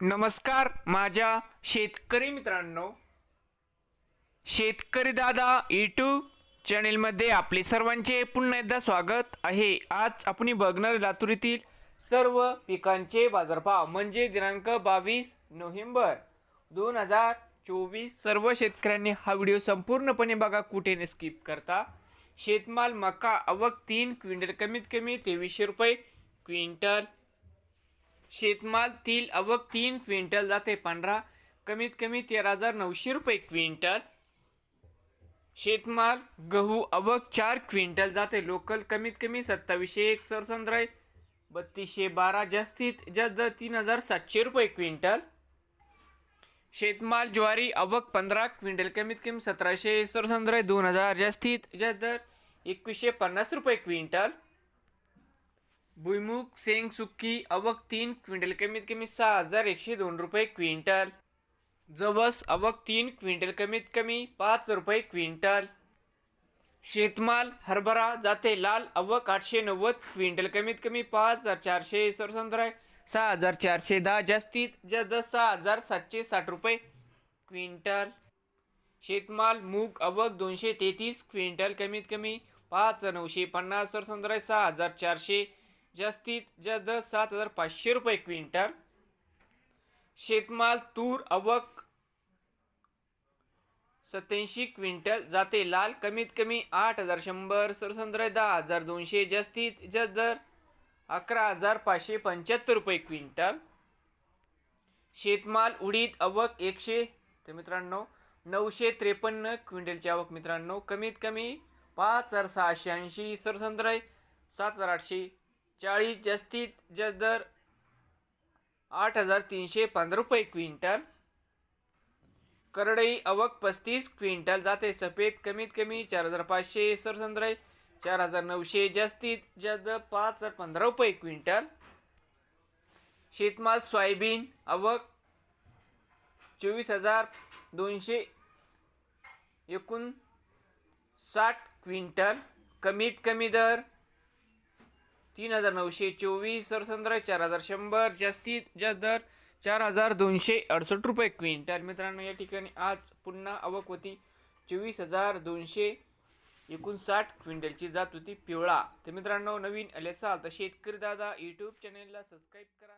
नमस्कार माझ्या शेतकरी मित्रांनो. शेतकरी दादा यूट्यूब चॅनेलमध्ये आपले सर्वांचे पुन्हा एकदा स्वागत आहे. आज आपण बघणार लातूर येथील सर्व पिकांचे बाजारभाव म्हणजे दिनांक बावीस नोव्हेंबर दोन हजार चोवीस. सर्व शेतकऱ्यांनी हा व्हिडिओ संपूर्णपणे बघा कुठे न स्किप करता. शेतमाल मका अवक तीन क्विंटल कमीत कमी तेवीसशे रुपये क्विंटल शेतमाल तील अवक तीन क्विंटल जाते. पंधरा कमीत कमी तेरा हजार नऊशे रुपये क्विंटल. शेतमाल गहू अवक चार क्विंटल जाते. लोकल कमीत कमी सत्तावीसशे एक सरसंद्र बत्तीसशे बारा जास्तीत जास्त तीन हजार सातशे रुपये क्विंटल. शेतमाल ज्वारी अवक पंधरा क्विंटल कमीत कमी सतराशे सरसंद्र दोन हजार जास्तीत जास्त दर एकवीसशे पन्नास रुपये क्विंटल. भुईमुग सेंग सुक्की अवक तीन क्विंटल कमीत कमी सहा हजार एकशे दोन रुपये क्विंटल. जवस अवक तीन क्विंटल कमीत कमी पाच रुपये क्विंटल. शेतमाल हरभरा जाते लाल अवक आठशे नव्वद क्विंटल कमीत कमी पाच हजार चारशे सरसंद्र सहा हजार चारशे दहा जास्तीत जास्त सहा हजार सातशे साठ रुपये क्विंटल. शेतमाल मूग अवक दोनशे तेहतीस क्विंटल कमीत कमी पाच नऊशे पन्नास सरसंद्र सहा हजार चारशे जास्तीत जास्त सात हजार पाचशे रुपये क्विंटल. शेतमाल तूर अवक सत्याऐंशी क्विंटल जाते लाल. कमीत कमी आठ हजार शंभर सरसंद्र दहा हजार दोनशे जास्तीत जास्त दर अकरा हजार पाचशे पंच्याहत्तर रुपये क्विंटल. शेतमाल उडीद अवक एकशे तर मित्रांनो नऊशे त्रेपन्न क्विंटलची आवक मित्रांनो. कमीत कमी पाच हजार सहाशे ऐंशी सरसंद्र सात हजार आठशे चाळीस जास्तीत जास्त दर आठ हजार तीनशे पंधरा रुपये क्विंटल. करडई अवक पस्तीस क्विंटल जाते. सफेद कमीत कमी चार हजार पाचशे सरसंद्र चार हजार नऊशे जास्तीत जास्त पाच हजार पंधरा रुपये क्विंटल. शेतमाल सोयाबीन अवक चोवीस हजार दोनशे एकूण साठ क्विंटल. कमीत कमी दर तीन हजार नऊशे चोवीस सरसंद्र चार हजार शंभर. जास्तीत जास्त दर चार हजार दोनशे अडसष्ट रुपये क्विंटल मित्रांनो या ठिकाणी आज पुन्हा आवक होती चोवीस हजार दोनशे एकोणसाठ क्विंटलची. जात होती पिवळा. तर मित्रांनो नवीन आले असाल तर शेतकरी दादा यूट्यूब चॅनेलला सबस्क्राईब करा.